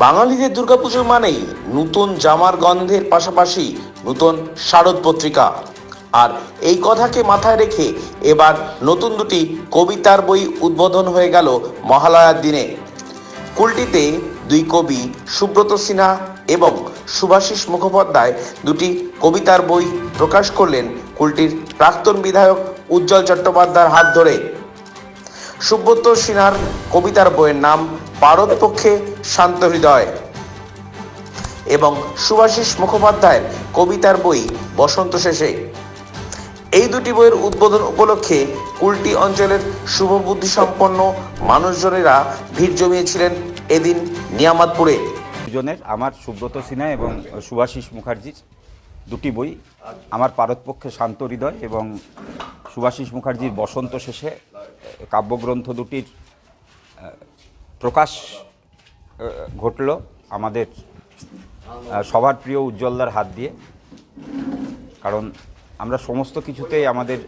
বাঙালিদের দুর্গাপুজো মানেই নতুন জামার গন্ধের পাশাপাশি নতুন শারদ পত্রিকা। আর এই কথাকে মাথায় রেখে এবার নতুন দুটি কবিতার বই উদ্বোধন হয়ে গেল মহালয়ার দিনে। কুলটিতে দুই কবি সুব্রত সিনহা এবং সুভাষিস মুখোপাধ্যায় দুটি কবিতার বই প্রকাশ করলেন কুলটির প্রাক্তন বিধায়ক উজ্জ্বল চট্টোপাধ্যায়ের হাত ধরে। সুব্রত সিনহার কবিতার বইয়ের নাম পারতপক্ষে শান্ত হৃদয়। এবং সুভাষিস মুখোপাধ্যায়ের কবিতার বই বসন্ত শেষে। এই দুটি বইয়ের উদ্বোধন উপলক্ষে কুলটি অঞ্চলের শুভবুদ্ধি সম্পন্ন মানুষজনেরা ভিড় জমিয়েছিলেন এদিন নিয়ামতপুরে। দুজনের, আমার সুব্রত সিনহা এবং সুভাষিস মুখার্জির দুটি বই, আমার পারতপক্ষে শান্ত হৃদয় এবং সুভাষিস মুখার্জির বসন্ত শেষে কাব্যগ্রন্থ দুটির প্রকাশ ঘটল আমাদের সবার প্রিয় উজ্জ্বলদার হাত দিয়ে। কারণ আমরা সমস্ত কিছুতেই আমাদের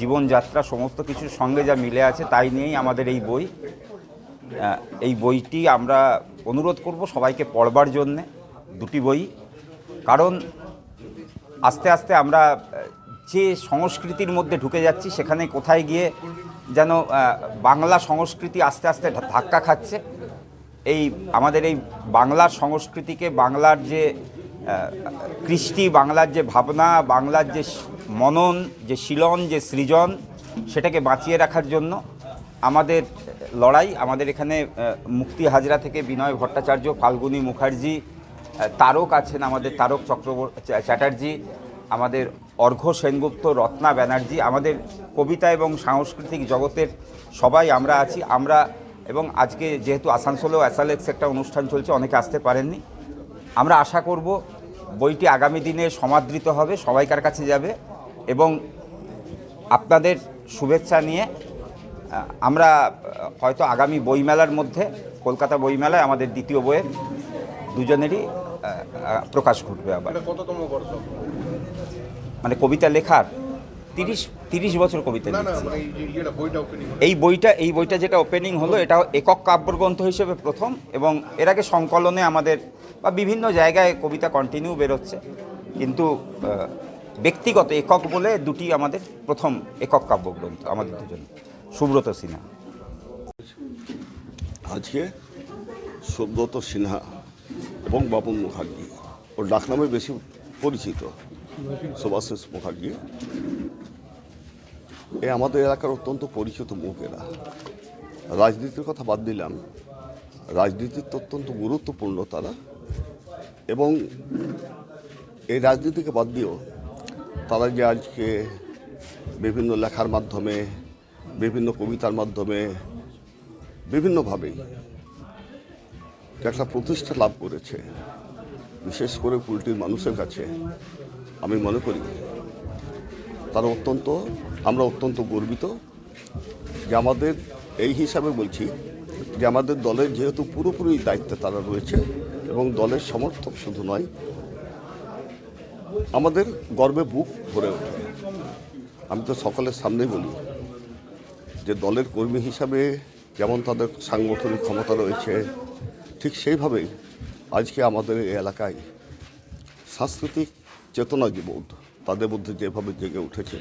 জীবনযাত্রা, সমস্ত কিছুর সঙ্গে যা মিলে আছে তাই নিয়েই আমাদের এই বই। এই বইটি আমরা অনুরোধ করব সবাইকে পড়বার জন্যে, দুটি বই। কারণ আস্তে আস্তে আমরা যে সংস্কৃতির মধ্যে ঢুকে যাচ্ছি, সেখানে কোথায় গিয়ে যেন বাংলা সংস্কৃতি আস্তে আস্তে ধাক্কা খাচ্ছে। এই, আমাদের এই বাংলার সংস্কৃতিকে, বাংলার যে কৃষ্টি, বাংলার যে ভাবনা, বাংলার যে মনন, যে শিলন, যে সৃজন, সেটাকে বাঁচিয়ে রাখার জন্য আমাদের লড়াই, আমাদের এখানে মুক্তি হাজরা থেকে বিনয় ভট্টাচার্য, ফাল্গুনী মুখার্জি তারক আছেন আমাদের, তারক চক্রবর্তী চ্যাটার্জি আমাদের অর্ঘ্য সেনগুপ্ত, রত্না ব্যানার্জি, আমাদের কবিতা এবং সাংস্কৃতিক জগতের সবাই আমরা আছি। আমরা এবং আজকে যেহেতু আসানসোলেও অ্যাসালেক্স একটা অনুষ্ঠান চলছে, অনেকে আসতে পারেননি। আমরা আশা করব বইটি আগামী দিনে সমাদৃত হবে, সবাইকার কাছে যাবে এবং আপনাদের শুভেচ্ছা নিয়ে আমরা হয়তো আগামী বইমেলার মধ্যে, কলকাতা বইমেলায় আমাদের দ্বিতীয় বইয়ের দুজনেরই প্রকাশ ঘটবে আবার। কততম বর্ষ? মানে কবিতা লেখার তিরিশ তিরিশ বছর কবিতা মানে এই বইটা এই বইটা যেটা ওপেনিং হলো এটা একক কাব্যগ্রন্থ হিসেবে প্রথম এবং এর আগে সংকলনে আমাদের বা বিভিন্ন জায়গায় কবিতা কন্টিনিউ বেরোচ্ছে। কিন্তু ব্যক্তিগত একক বলে দুটি আমাদের প্রথম একক কাব্যগ্রন্থ আমাদের দুজন। সুব্রত সিনহা। আজকে সুব্রত সিনহা এবং বাবন মুখার্জি ওর ডাকনামে বেশি পরিচিত। সুভাষিস মুখার্জি এ আমাদের এলাকার অত্যন্ত পরিচিত মুখ এরা রাজনীতির কথা বাদ দিলাম। রাজনীতির অত্যন্ত গুরুত্বপূর্ণ তারা। এবং এই রাজনীতিকে বাদ দিয়েও তারা যে আজকে বিভিন্ন লেখার মাধ্যমে, বিভিন্ন কবিতার মাধ্যমে, বিভিন্নভাবেই একটা প্রতিষ্ঠা লাভ করেছে। বিশেষ করে পুলটির মানুষের কাছে আমি মনে করি তারা অত্যন্ত, আমরা অত্যন্ত গর্বিত যে আমাদের এই হিসাবে বলছি যে আমাদের দলের যেহেতু পুরোপুরি দায়িত্বে তারা রয়েছে এবং দলের সমর্থক শুধু নয়, আমাদের গর্বে বুক ভরে ওঠে। আমি তো সকলের সামনেই বলি যে দলের কর্মী হিসাবে যেমন তাদের সাংগঠনিক ক্ষমতা রয়েছে, ঠিক সেইভাবেই আজকে আমাদের এই এলাকায় সাংস্কৃতিক চেতনা যে বোধ তাদের মধ্যে যেভাবে জেগে উঠেছে,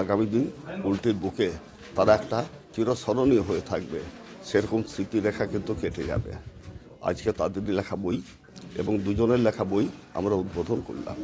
আগামী দিন উল্টির বুকে তারা একটা চিরস্মরণীয় হয়ে থাকবে। সেরকম স্মৃতিরেখা কিন্তু কেটে যাবে। আজকে তাদেরই লেখা বই এবং দুজনের লেখা বই আমরা উদ্বোধন করলাম।